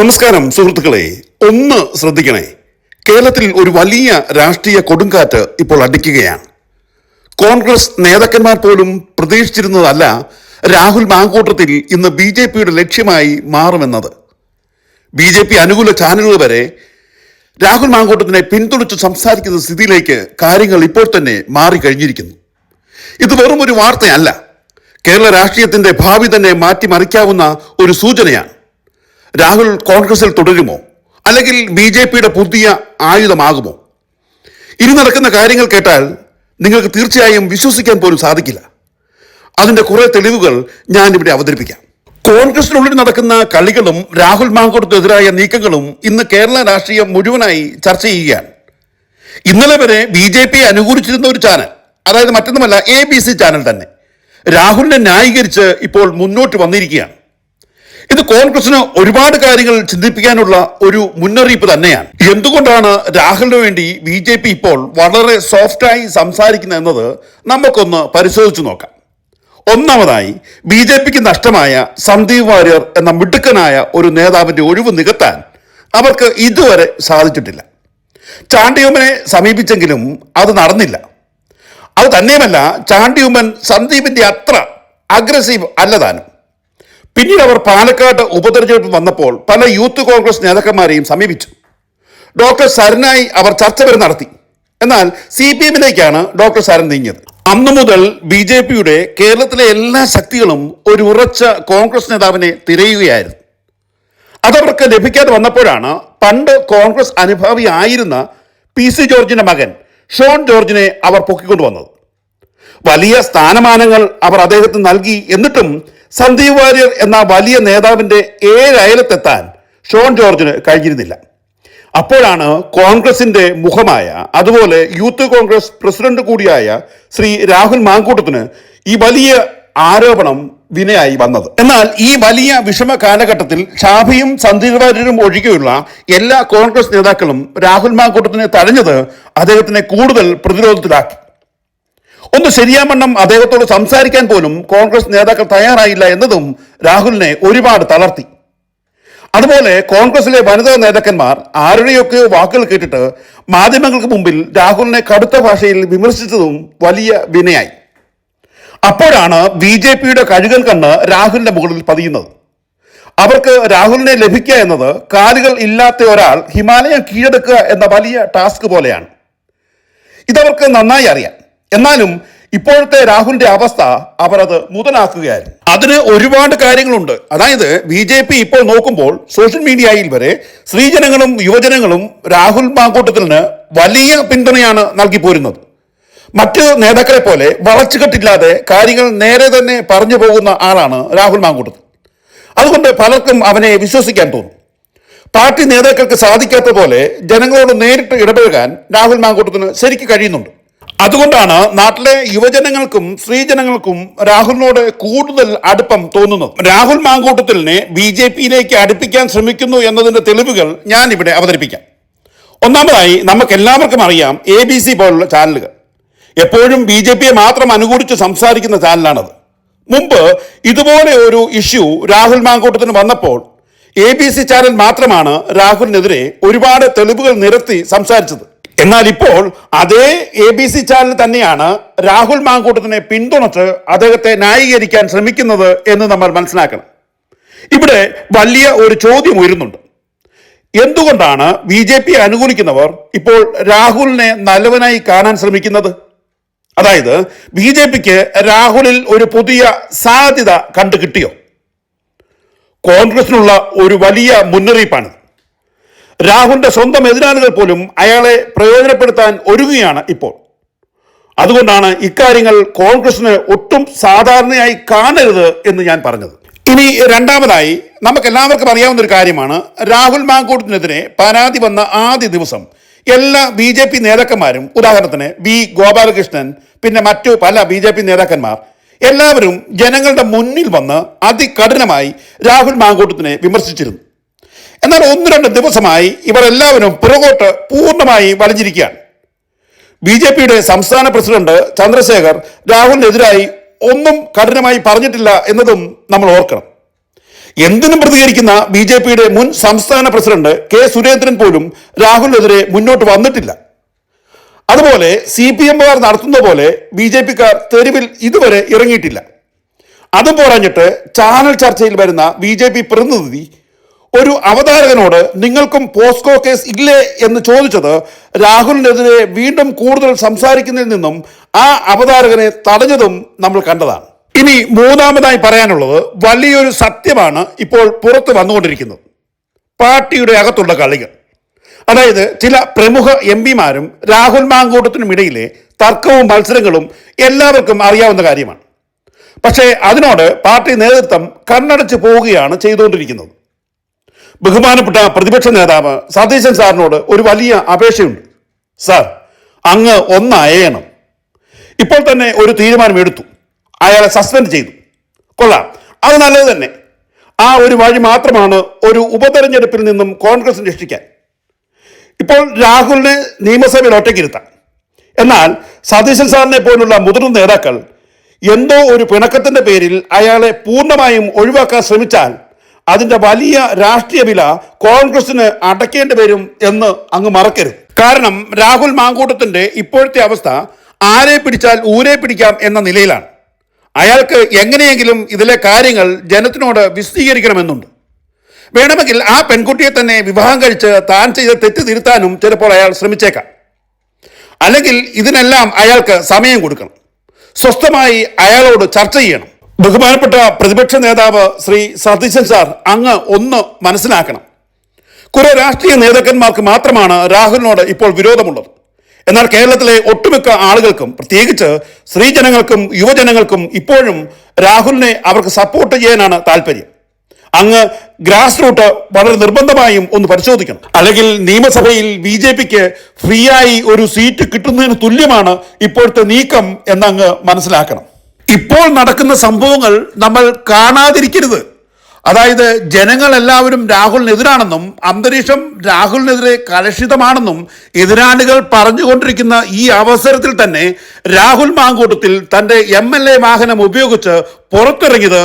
നമസ്കാരം സുഹൃത്തുക്കളെ. ഒന്ന് ശ്രദ്ധിക്കണേ. കേരളത്തിൽ ഒരു വലിയ രാഷ്ട്രീയ കൊടുങ്കാറ്റ് ഇപ്പോൾ അടിക്കുകയാണ്. കോൺഗ്രസ് നേതാക്കന്മാർ പോലും പ്രതീക്ഷിച്ചിരുന്നതല്ല രാഹുൽ മാങ്കൂട്ടത്തിൽ ഇന്ന് ബി ജെ പിയുടെ ലക്ഷ്യമായി മാറുമെന്നത്. ബി ജെ പി അനുകൂല ചാനലുകൾ വരെ രാഹുൽ മാങ്കൂട്ടത്തിനെ പിന്തുണച്ച് സംസാരിക്കുന്ന സ്ഥിതിയിലേക്ക് കാര്യങ്ങൾ ഇപ്പോൾ തന്നെ മാറിക്കഴിഞ്ഞിരിക്കുന്നു. ഇത് വെറും ഒരു വാർത്തയല്ല. കേരള രാഷ്ട്രീയത്തിന്റെ ഭാവി തന്നെ മാറ്റിമറിക്കാവുന്ന ഒരു സൂചനയാണ്. രാഹുൽ കോൺഗ്രസിൽ തുടരുമോ? അല്ലെങ്കിൽ ബി ജെ പിയുടെ പുതിയ ആയുധമാകുമോ? ഇനി നടക്കുന്ന കാര്യങ്ങൾ കേട്ടാൽ നിങ്ങൾക്ക് തീർച്ചയായും വിശ്വസിക്കാൻ പോലും സാധിക്കില്ല. അതിന്റെ കുറെ തെളിവുകൾ ഞാൻ ഇവിടെ അവതരിപ്പിക്കാം. കോൺഗ്രസിനുള്ളിൽ നടക്കുന്ന കളികളും രാഹുൽ മാങ്കൂട്ടത്തിനെതിരായ നീക്കങ്ങളും ഇന്ന് കേരള രാഷ്ട്രീയം മുഴുവനായി ചർച്ച ചെയ്യുകയാണ്. ഇന്നലെ വരെ ബി ജെ പി അനുകൂലിച്ചിരുന്ന ഒരു ചാനൽ അതായത് മറ്റൊന്നുമല്ല എ ബി സി ചാനൽ തന്നെ രാഹുലിനെ ന്യായീകരിച്ച് ഇപ്പോൾ മുന്നോട്ട് വന്നിരിക്കുകയാണ്. ഇത് കോൺഗ്രസിന് ഒരുപാട് കാര്യങ്ങൾ ചിന്തിപ്പിക്കാനുള്ള ഒരു മുന്നറിയിപ്പ് തന്നെയാണ്. എന്തുകൊണ്ടാണ് രാഹുലിന് വേണ്ടി ബി ജെ പി ഇപ്പോൾ വളരെ സോഫ്റ്റായി സംസാരിക്കുന്നത് എന്നത് നമുക്കൊന്ന് പരിശോധിച്ചു നോക്കാം. ഒന്നാമതായി ബി ജെ പിക്ക് നഷ്ടമായ സന്ദീപ് വാര്യർ എന്ന മിടുക്കനായ ഒരു നേതാവിന്റെ ഒഴിവ് നികത്താൻ അവർക്ക് ഇതുവരെ സാധിച്ചിട്ടില്ല. ചാണ്ടിയുമനെ സമീപിച്ചെങ്കിലും അത് നടന്നില്ല. അത് തന്നെയുമല്ല ചാണ്ടിയുമൻ സന്ദീപിന്റെ അത്ര അഗ്രസീവ് അല്ലതാനും പിന്നീട് അവർ പാലക്കാട് ഉപതെരഞ്ഞെടുപ്പ് വന്നപ്പോൾ പല യൂത്ത് കോൺഗ്രസ് നേതാക്കന്മാരെയും സമീപിച്ചു. ഡോക്ടർ സരനായി അവർ ചർച്ച വരെ നടത്തി. എന്നാൽ സി പി എമ്മിലേക്കാണ് ഡോക്ടർ സരൻ നീങ്ങിയത്. അന്നു മുതൽ ബി ജെ പിയുടെ കേരളത്തിലെ എല്ലാ ശക്തികളും ഒരു ഉറച്ച കോൺഗ്രസ് നേതാവിനെ തിരയുകയായിരുന്നു. അതവർക്ക് ലഭിക്കാതെ വന്നപ്പോഴാണ് പണ്ട് കോൺഗ്രസ് അനുഭാവി ആയിരുന്ന പി സി ജോർജിന്റെ മകൻ ഷോൺ ജോർജിനെ അവർ പൊക്കിക്കൊണ്ടുവന്നത്. വലിയ സ്ഥാനമാനങ്ങൾ അവർ അദ്ദേഹത്തിന് നൽകി എന്നിട്ടും സന്ദീപ് വാര്യർ എന്ന വലിയ നേതാവിന്റെ ഏഴ് അയലത്തെത്താൻ ഷോൺ ജോർജിന് കഴിഞ്ഞിരുന്നില്ല. അപ്പോഴാണ് കോൺഗ്രസിന്റെ മുഖമായ അതുപോലെ യൂത്ത് കോൺഗ്രസ് പ്രസിഡന്റ് കൂടിയായ ശ്രീ രാഹുൽ മാങ്കൂട്ടത്തിന് ഈ വലിയ ആരോപണം വിനയായി വന്നത്. എന്നാൽ ഈ വലിയ വിഷമ കാലഘട്ടത്തിൽ ഷാഫിയും സന്ദീപ് വാര്യരും ഒഴികെയുള്ള എല്ലാ കോൺഗ്രസ് നേതാക്കളും രാഹുൽ മാങ്കൂട്ടത്തിനെ തഴഞ്ഞത് അദ്ദേഹത്തിനെ കൂടുതൽ പ്രതിരോധത്തിലാക്കി. ഒന്ന് ശരിയാമണ്ണം അദ്ദേഹത്തോട് സംസാരിക്കാൻ പോലും കോൺഗ്രസ് നേതാക്കൾ തയ്യാറായില്ല എന്നതും രാഹുലിനെ ഒരുപാട് തളർത്തി. അതുപോലെ കോൺഗ്രസിലെ വനിതാ നേതാക്കന്മാർ ആരുടെയൊക്കെയോ വാക്കുകൾ കേട്ടിട്ട് മാധ്യമങ്ങൾക്ക് മുമ്പിൽ രാഹുലിനെ കടുത്ത ഭാഷയിൽ വിമർശിച്ചതും വലിയ വിനയായി. അപ്പോഴാണ് ബി ജെ പിയുടെ കഴുകൽ കണ്ണ് രാഹുലിന്റെ മുകളിൽ പതിയുന്നത്. അവർക്ക് രാഹുലിനെ ലഭിക്കുക എന്നത് കാലുകൾ ഇല്ലാത്ത ഒരാൾ ഹിമാലയം കീഴടക്കുക എന്ന വലിയ ടാസ്ക് പോലെയാണ്. ഇതവർക്ക് നന്നായി അറിയാം. എന്നാലും ഇപ്പോഴത്തെ രാഹുലിന്റെ അവസ്ഥ അവർ അത് മുതലാക്കുകയായിരുന്നു. അതിന് ഒരുപാട് കാര്യങ്ങളുണ്ട്. അതായത് ബി ജെ പി ഇപ്പോൾ നോക്കുമ്പോൾ സോഷ്യൽ മീഡിയയിൽ വരെ സ്ത്രീജനങ്ങളും യുവജനങ്ങളും രാഹുൽ മാങ്കൂട്ടത്തിന് വലിയ പിന്തുണയാണ് നൽകി പോരുന്നത് മറ്റ് നേതാക്കളെ പോലെ വളച്ചുകെട്ടില്ലാതെ കാര്യങ്ങൾ നേരെ തന്നെ പറഞ്ഞു പോകുന്ന ആളാണ് രാഹുൽ മാങ്കൂട്ടത്തിൽ. അതുകൊണ്ട് പലർക്കും അവനെ വിശ്വസിക്കാൻ തോന്നും. പാർട്ടി നേതാക്കൾക്ക് സാധിക്കാത്ത പോലെ ജനങ്ങളോട് നേരിട്ട് ഇടപഴകാൻ രാഹുൽ മാങ്കൂട്ടത്തിന് ശരിക്ക് കഴിയുന്നുണ്ട്. അതുകൊണ്ടാണ് നാട്ടിലെ യുവജനങ്ങൾക്കും സ്ത്രീജനങ്ങൾക്കും രാഹുലിനോട് കൂടുതൽ അടുപ്പം തോന്നുന്നത്. രാഹുൽ മാങ്കൂട്ടത്തിലിനെ ബി ജെ പിയിലേക്ക് അടുപ്പിക്കാൻ ശ്രമിക്കുന്നു എന്നതിന്റെ തെളിവുകൾ ഞാൻ ഇവിടെ അവതരിപ്പിക്കാം. ഒന്നാമതായി നമുക്ക് എല്ലാവർക്കും അറിയാം എ ബി സി പോലുള്ള ചാനലുകൾ. എപ്പോഴും ബി ജെ പിയെ മാത്രം അനുകൂലിച്ച് സംസാരിക്കുന്ന ചാനലാണത്. മുമ്പ് ഇതുപോലെ ഒരു ഇഷ്യൂ രാഹുൽ മാങ്കൂട്ടത്തിന് വന്നപ്പോൾ എ ബി സി ചാനൽ മാത്രമാണ് രാഹുലിനെതിരെ ഒരുപാട് തെളിവുകൾ നിരത്തി സംസാരിച്ചത്. എന്നാൽ ഇപ്പോൾ അതേ എ ബി സി ചാനൽ തന്നെയാണ് രാഹുൽ മാങ്കൂട്ടത്തിനെ പിന്തുണച്ച് അദ്ദേഹത്തെ ന്യായീകരിക്കാൻ ശ്രമിക്കുന്നത് എന്ന് നമ്മൾ മനസ്സിലാക്കണം. ഇവിടെ വലിയ ഒരു ചോദ്യം ഉയരുന്നുണ്ട്. എന്തുകൊണ്ടാണ് ബി ജെ പി അനുകൂലിക്കുന്നവർ ഇപ്പോൾ രാഹുലിനെ നല്ലവനായി കാണാൻ ശ്രമിക്കുന്നത്? അതായത് ബി ജെ പിക്ക് രാഹുലിൽ ഒരു പുതിയ സാധ്യത കണ്ടു കിട്ടിയോ കോൺഗ്രസിനുള്ള ഒരു വലിയ മുന്നറിയിപ്പാണ് രാഹുലിന്റെ സ്വന്തം എതിരാളികൾ പോലും അയാളെ പ്രയോജനപ്പെടുത്താൻ ഒരുങ്ങുകയാണ് ഇപ്പോൾ. അതുകൊണ്ടാണ് ഇക്കാര്യങ്ങൾ കോൺഗ്രസിന് ഒട്ടും സാധാരണയായി കാണരുത് എന്ന് ഞാൻ പറഞ്ഞത്. ഇനി രണ്ടാമതായി നമുക്ക് എല്ലാവർക്കും അറിയാവുന്ന ഒരു കാര്യമാണ്. രാഹുൽ മാങ്കൂട്ടത്തിനെതിരെ പരാതി വന്ന ആദ്യ ദിവസം എല്ലാ ബി ജെ പി നേതാക്കന്മാരും ഉദാഹരണത്തിന് വി ഗോപാലകൃഷ്ണൻ പിന്നെ മറ്റു പല ബി ജെ പി നേതാക്കന്മാർ എല്ലാവരും ജനങ്ങളുടെ മുന്നിൽ വന്ന് അതികഠിനമായി രാഹുൽ മാങ്കൂട്ടത്തിനെ വിമർശിച്ചിരുന്നു. എന്നാൽ ഒന്ന് രണ്ട് ദിവസമായി ഇവർ എല്ലാവരും പുറകോട്ട് പൂർണമായി വലഞ്ഞിരിക്കുകയാണ്. ബി ജെ പിയുടെ സംസ്ഥാന പ്രസിഡന്റ് ചന്ദ്രശേഖർ രാഹുലിനെതിരായി ഒന്നും കഠിനമായി പറഞ്ഞിട്ടില്ല എന്നതും നമ്മൾ ഓർക്കണം. എന്തിനും പ്രതികരിക്കുന്ന ബി ജെ പിയുടെ മുൻ സംസ്ഥാന പ്രസിഡന്റ് കെ സുരേന്ദ്രൻ പോലും രാഹുലിനെതിരെ മുന്നോട്ട് വന്നിട്ടില്ല. അതുപോലെ സി പി എമ്മുകാർ നടത്തുന്ന പോലെ ബി ജെ പിക്കാർ തെരുവിൽ ഇതുവരെ ഇറങ്ങിയിട്ടില്ല. അതും പോരാഞ്ഞിട്ട് ചാനൽ ചർച്ചയിൽ വരുന്ന ബി ജെ പി പ്രതിനിധി ഒരു അവതാരകനോട് നിങ്ങൾക്കും പോസ്കോ കേസ് ഇല്ലേ എന്ന് ചോദിച്ചത് രാഹുലിനെതിരെ വീണ്ടും കൂടുതൽ സംസാരിക്കുന്നതിൽ നിന്നും ആ അവതാരകനെ തടഞ്ഞതും നമ്മൾ കണ്ടതാണ്. ഇനി മൂന്നാമതായി പറയാനുള്ളത് വലിയൊരു സത്യമാണ് ഇപ്പോൾ പുറത്ത് വന്നുകൊണ്ടിരിക്കുന്നത്. പാർട്ടിയുടെ അകത്തുള്ള കളികൾ. അതായത് ചില പ്രമുഖ എം പിമാരും രാഹുൽ മാങ്കൂട്ടത്തിനും ഇടയിലെ തർക്കവും മത്സരങ്ങളും എല്ലാവർക്കും അറിയാവുന്ന കാര്യമാണ്. പക്ഷേ അതിനോട് പാർട്ടി നേതൃത്വം കണ്ണടച്ച് പോവുകയാണ് ചെയ്തുകൊണ്ടിരിക്കുന്നത്. ബഹുമാനപ്പെട്ട പ്രതിപക്ഷ നേതാവ് സതീശൻ സാറിനോട് ഒരു വലിയ അപേക്ഷയുണ്ട്. സാർ അങ്ങ് ഒന്നയയണം ഇപ്പോൾ തന്നെ ഒരു തീരുമാനമെടുത്തു. അയാളെ സസ്പെൻഡ് ചെയ്തു. കൊള്ളാം അത് നല്ലത് തന്നെ. ആ ഒരു വഴി മാത്രമാണ് ഒരു ഉപതെരഞ്ഞെടുപ്പിൽ നിന്നും കോൺഗ്രസ് രക്ഷിക്കാൻ. ഇപ്പോൾ രാഹുലിനെ നിയമസഭയിൽ ഒറ്റയ്ക്കിരുത്താം. എന്നാൽ സതീശൻ സാറിനെ പോലുള്ള മുതിർന്ന നേതാക്കൾ എന്തോ ഒരു പിണക്കത്തിന്റെ പേരിൽ അയാളെ പൂർണമായും ഒഴിവാക്കാൻ ശ്രമിച്ചാൽ അതിന്റെ വലിയ രാഷ്ട്രീയ വില കോൺഗ്രസിന് അടയ്ക്കേണ്ടി വരും എന്ന് അങ്ങ് മറക്കരുത്. കാരണം രാഹുൽ മാങ്കൂട്ടത്തിന്റെ ഇപ്പോഴത്തെ അവസ്ഥ ആരെ പിടിച്ചാൽ ഊരെ പിടിക്കാം എന്ന നിലയിലാണ്. അയാൾക്ക് എങ്ങനെയെങ്കിലും ഇതിലെ കാര്യങ്ങൾ ജനത്തിനോട് വിശദീകരിക്കണമെന്നുണ്ട്. വേണമെങ്കിൽ ആ പെൺകുട്ടിയെ തന്നെ വിവാഹം കഴിച്ച് താൻ ചെയ്ത തെറ്റ് തിരുത്താനും ചിലപ്പോൾ അയാൾ ശ്രമിച്ചേക്കാം. അല്ലെങ്കിൽ ഇതിനെല്ലാം അയാൾക്ക് സമയം കൊടുക്കണം. സ്വസ്ഥമായി അയാളോട് ചർച്ച ചെയ്യണം. ബഹുമാനപ്പെട്ട പ്രതിപക്ഷ നേതാവ് ശ്രീ സതീശൻ സാർ അങ്ങ് ഒന്ന് മനസ്സിലാക്കണം. കുറെ രാഷ്ട്രീയ നേതാക്കന്മാർക്ക് മാത്രമാണ് രാഹുലിനോട് ഇപ്പോൾ വിരോധമുള്ളത്. എന്നാൽ കേരളത്തിലെ ഒട്ടുമിക്ക ആളുകൾക്കും പ്രത്യേകിച്ച് സ്ത്രീജനങ്ങൾക്കും യുവജനങ്ങൾക്കും ഇപ്പോഴും രാഹുലിനെ അവർക്ക് സപ്പോർട്ട് ചെയ്യാനാണ് താല്പര്യം. അങ്ങ് ഗ്രാസ് റൂട്ട് വളരെ നിർബന്ധമായും ഒന്ന് പരിശോധിക്കണം. അല്ലെങ്കിൽ നിയമസഭയിൽ ബി ജെ പിക്ക് ഫ്രീ ആയി ഒരു സീറ്റ് കിട്ടുന്നതിന് തുല്യമാണ് ഇപ്പോഴത്തെ നീക്കം എന്നങ്ങ് മനസ്സിലാക്കണം. ഇപ്പോൾ നടക്കുന്ന സംഭവങ്ങൾ നമ്മൾ കാണാതിരിക്കരുത്. അതായത് ജനങ്ങൾ എല്ലാവരും രാഹുലിനെതിരാണെന്നും അന്തരീക്ഷം രാഹുലിനെതിരെ കലുഷിതമാണെന്നും എതിരാളികൾ പറഞ്ഞുകൊണ്ടിരിക്കുന്ന ഈ അവസരത്തിൽ തന്നെ രാഹുൽ മാങ്കൂട്ടത്തിൽ തന്റെ എം എൽ എ വാഹനം ഉപയോഗിച്ച് പുറത്തിറങ്ങിയത്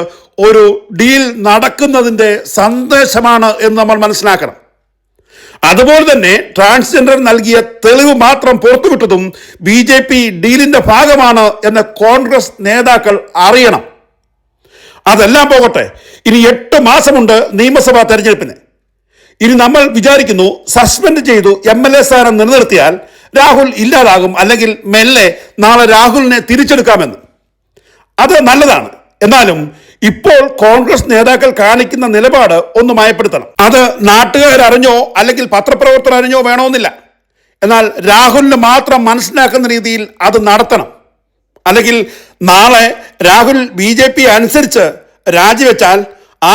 ഒരു ഡീൽ നടക്കുന്നതിന്റെ സന്ദേശമാണ് എന്ന് നമ്മൾ മനസ്സിലാക്കണം. അതുപോലെ തന്നെ ട്രാൻസ്ജെൻഡർ നൽകിയ തെളിവ് മാത്രം പുറത്തുവിട്ടതും ബി ജെ പി ഡീലിന്റെ ഭാഗമാണ് എന്ന് കോൺഗ്രസ് നേതാക്കൾ അറിയണം. അതെല്ലാം പോകട്ടെ. ഇനി എട്ട് മാസമുണ്ട് നിയമസഭാ തെരഞ്ഞെടുപ്പിന്. ഇനി നമ്മൾ വിചാരിക്കുന്നു സസ്പെൻഡ് ചെയ്തു എം എൽ എ സ്ഥാനം നിലനിർത്തിയാൽ രാഹുൽ ഇല്ലാതാകും അല്ലെങ്കിൽ മെല്ലെ നാളെ രാഹുലിനെ തിരിച്ചെടുക്കാമെന്ന്. അത് നല്ലതാണ്. എന്നാലും ഇപ്പോൾ കോൺഗ്രസ് നേതാക്കൾ കാണിക്കുന്ന നിലപാട് ഒന്ന് മയപ്പെടുത്തണം. അത് നാട്ടുകാരറിഞ്ഞോ അല്ലെങ്കിൽ പത്രപ്രവർത്തകർ അറിഞ്ഞോ വേണമെന്നില്ല എന്നാൽ രാഹുലിന് മാത്രം മനസ്സിലാക്കുന്ന രീതിയിൽ അത് നടത്തണം. അല്ലെങ്കിൽ നാളെ രാഹുൽ ബി ജെ പി അനുസരിച്ച് രാജിവെച്ചാൽ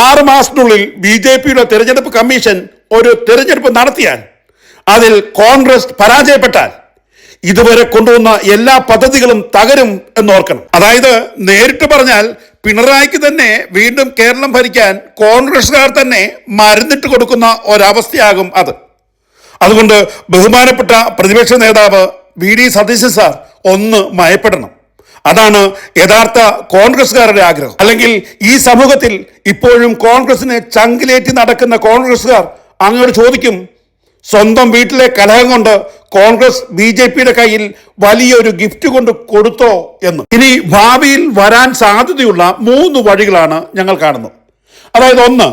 ആറ് മാസത്തിനുള്ളിൽ ബി ജെ പിയുടെ തെരഞ്ഞെടുപ്പ് കമ്മീഷൻ ഒരു തിരഞ്ഞെടുപ്പ് നടത്തിയാൽ അതിൽ കോൺഗ്രസ് പരാജയപ്പെട്ടാൽ ഇതുവരെ കൊണ്ടുവന്ന എല്ലാ പദ്ധതികളും തകരും എന്നോർക്കണം. അതായത് നേരിട്ട് പറഞ്ഞാൽ പിണറായിക്ക് തന്നെ വീണ്ടും കേരളം ഭരിക്കാൻ കോൺഗ്രസ്സുകാർ തന്നെ മരുന്നിട്ട് കൊടുക്കുന്ന ഒരവസ്ഥയാകും അത്. അതുകൊണ്ട് ബഹുമാനപ്പെട്ട പ്രതിപക്ഷ നേതാവ് വി ഡി സതീശൻ സാർ ഒന്ന് മയപ്പെടണം. അതാണ് യഥാർത്ഥ കോൺഗ്രസ്സുകാരുടെ ആഗ്രഹം. അല്ലെങ്കിൽ ഈ സമൂഹത്തിൽ ഇപ്പോഴും കോൺഗ്രസിനെ ചങ്കിലേറ്റി നടക്കുന്ന കോൺഗ്രസ്സുകാർ അങ്ങോട്ട് ചോദിക്കും സ്വന്തം വീട്ടിലെ കലഹം കൊണ്ട് കോൺഗ്രസ് ബി ജെ പിയുടെ കയ്യിൽ വലിയൊരു ഗിഫ്റ്റ് കൊണ്ട് കൊടുത്തോ എന്ന്. ഇനി ഭാവിയിൽ വരാൻ സാധ്യതയുള്ള മൂന്ന് വഴികളാണ് ഞങ്ങൾ കാണുന്നത്. അതായത് ഒന്ന്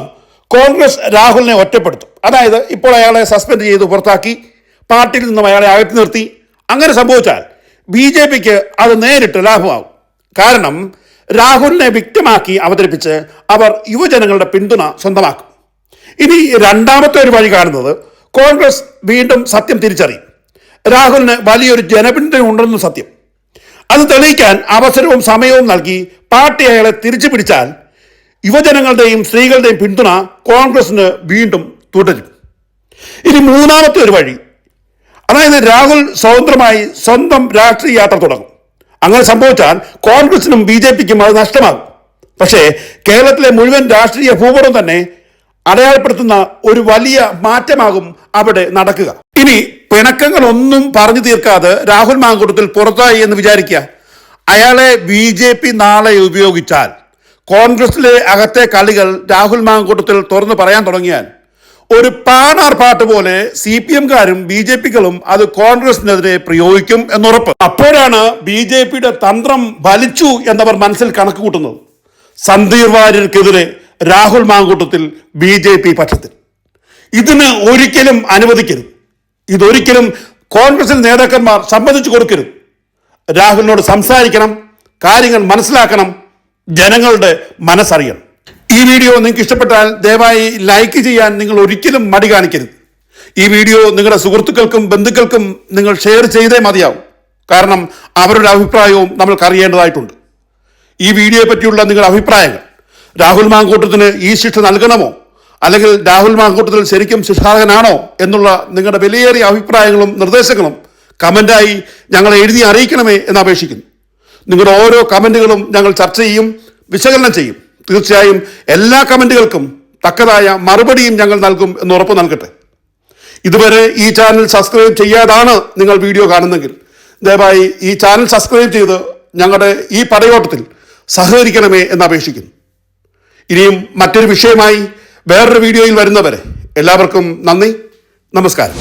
കോൺഗ്രസ് രാഹുലിനെ ഒറ്റപ്പെടുത്തും. അതായത് ഇപ്പോൾ അയാളെ സസ്പെൻഡ് ചെയ്ത് പുറത്താക്കി പാർട്ടിയിൽ നിന്നും അയാളെ അകറ്റി നിർത്തി. അങ്ങനെ സംഭവിച്ചാൽ ബി ജെ പിക്ക് അത് നേരിട്ട് ലാഭമാകും. കാരണം രാഹുലിനെ വ്യക്തമാക്കി അവതരിപ്പിച്ച് അവർ യുവജനങ്ങളുടെ പിന്തുണ സ്വന്തമാക്കും. ഇനി രണ്ടാമത്തെ ഒരു വഴി കാണുന്നത് കോൺഗ്രസ് വീണ്ടും സത്യം തിരിച്ചറിയും. രാഹുലിന് വലിയൊരു ജനപിന്തുണ ഉണ്ടെന്ന് സത്യം. അത് തെളിയിക്കാൻ അവസരവും സമയവും നൽകി പാർട്ടി അയാളെ തിരിച്ചു പിടിച്ചാൽ യുവജനങ്ങളുടെയും സ്ത്രീകളുടെയും പിന്തുണ കോൺഗ്രസിന് വീണ്ടും തുടരും. ഇനി മൂന്നാമത്തെ ഒരു വഴി. അതായത് രാഹുൽ സ്വതന്ത്രമായി സ്വന്തം രാഷ്ട്രീയ യാത്ര തുടങ്ങും. അങ്ങനെ സംഭവിച്ചാൽ കോൺഗ്രസിനും ബി ജെ പിക്കും അത് നഷ്ടമാകും. പക്ഷേ കേരളത്തിലെ മുഴുവൻ രാഷ്ട്രീയ ഭൂപടം തന്നെ അടയാളപ്പെടുത്തുന്ന ഒരു വലിയ മാറ്റമാകും അവിടെ നടക്കുക. ഇനി പിണക്കങ്ങളൊന്നും പറഞ്ഞു തീർക്കാതെ രാഹുൽ മാങ്കൂട്ടത്തിൽ പുറത്തായി എന്ന് വിചാരിക്കുക. അയാളെ ബി ജെ പി നാളെ ഉപയോഗിച്ചാൽ. കോൺഗ്രസിലെ അകത്തെ കളികൾ രാഹുൽ മാങ്കൂട്ടത്തിൽ തുറന്നു പറയാൻ തുടങ്ങിയാൽ. ഒരു പാണാർപ്പാട്ട് പോലെ സി പി എംകാരും ബി ജെ പികളും അത് കോൺഗ്രസിനെതിരെ പ്രയോഗിക്കും എന്നുറപ്പ്. അപ്പോഴാണ് ബി ജെ പിയുടെ തന്ത്രം വലിച്ചു എന്നവർ മനസ്സിൽ കണക്ക് കൂട്ടുന്നത്. Sandeep വാര്യർക്കെതിരെ Rahul Mamkootathil B J P പക്ഷത്തിൽ. ഇതിന് ഒരിക്കലും അനുവദിക്കരുത്. ഇതൊരിക്കലും കോൺഗ്രസിൽ നേതാക്കന്മാർ സമ്മതിച്ചു കൊടുക്കരുത്. രാഹുലിനോട് സംസാരിക്കണം കാര്യങ്ങൾ മനസ്സിലാക്കണം ജനങ്ങളുടെ മനസ്സറിയണം. ഈ വീഡിയോ നിങ്ങൾക്ക് ഇഷ്ടപ്പെട്ടാൽ ദയവായി ലൈക്ക് ചെയ്യാൻ നിങ്ങൾ ഒരിക്കലും മടി കാണിക്കരുത്. ഈ വീഡിയോ നിങ്ങളുടെ സുഹൃത്തുക്കൾക്കും ബന്ധുക്കൾക്കും നിങ്ങൾ ഷെയർ ചെയ്തേ മതിയാവും. കാരണം അവരുടെ അഭിപ്രായവും നമ്മൾക്ക് അറിയേണ്ടതായിട്ടുണ്ട്. ഈ വീഡിയോയെ പറ്റിയുള്ള നിങ്ങളുടെ അഭിപ്രായങ്ങൾ രാഹുൽ മാങ്കൂട്ടത്തിന് ഈ ശിക്ഷ നൽകണമോ? അല്ലെങ്കിൽ രാഹുൽ മാങ്കൂട്ടത്തിൽ ശരിക്കും ശിക്ഷാർഹനാണോ എന്നുള്ള നിങ്ങളുടെ വിലയേറിയ അഭിപ്രായങ്ങളും നിർദ്ദേശങ്ങളും കമന്റായി ഞങ്ങളെ എഴുതി അറിയിക്കണമേ എന്ന് അപേക്ഷിക്കുന്നു. നിങ്ങളുടെ ഓരോ കമന്റുകളും ഞങ്ങൾ ചർച്ച ചെയ്യും വിശകലനം ചെയ്യും. തീർച്ചയായും എല്ലാ കമന്റുകൾക്കും തക്കതായ മറുപടിയും ഞങ്ങൾ നൽകും എന്ന് ഉറപ്പ് നൽകട്ടെ. ഇതുവരെ ഈ ചാനൽ സബ്സ്ക്രൈബ് ചെയ്യാതാണ് നിങ്ങൾ വീഡിയോ കാണുന്നെങ്കിൽ. ദയവായി ഈ ചാനൽ സബ്സ്ക്രൈബ് ചെയ്ത് ഞങ്ങളുടെ ഈ പടയോട്ടത്തിൽ സഹകരിക്കണമേ എന്ന് അപേക്ഷിക്കുന്നു. ഇനിയും മറ്റൊരു വിഷയമായി വേറൊരു വീഡിയോയിൽ വരുന്നവരെ എല്ലാവർക്കും നന്ദി നമസ്കാരം.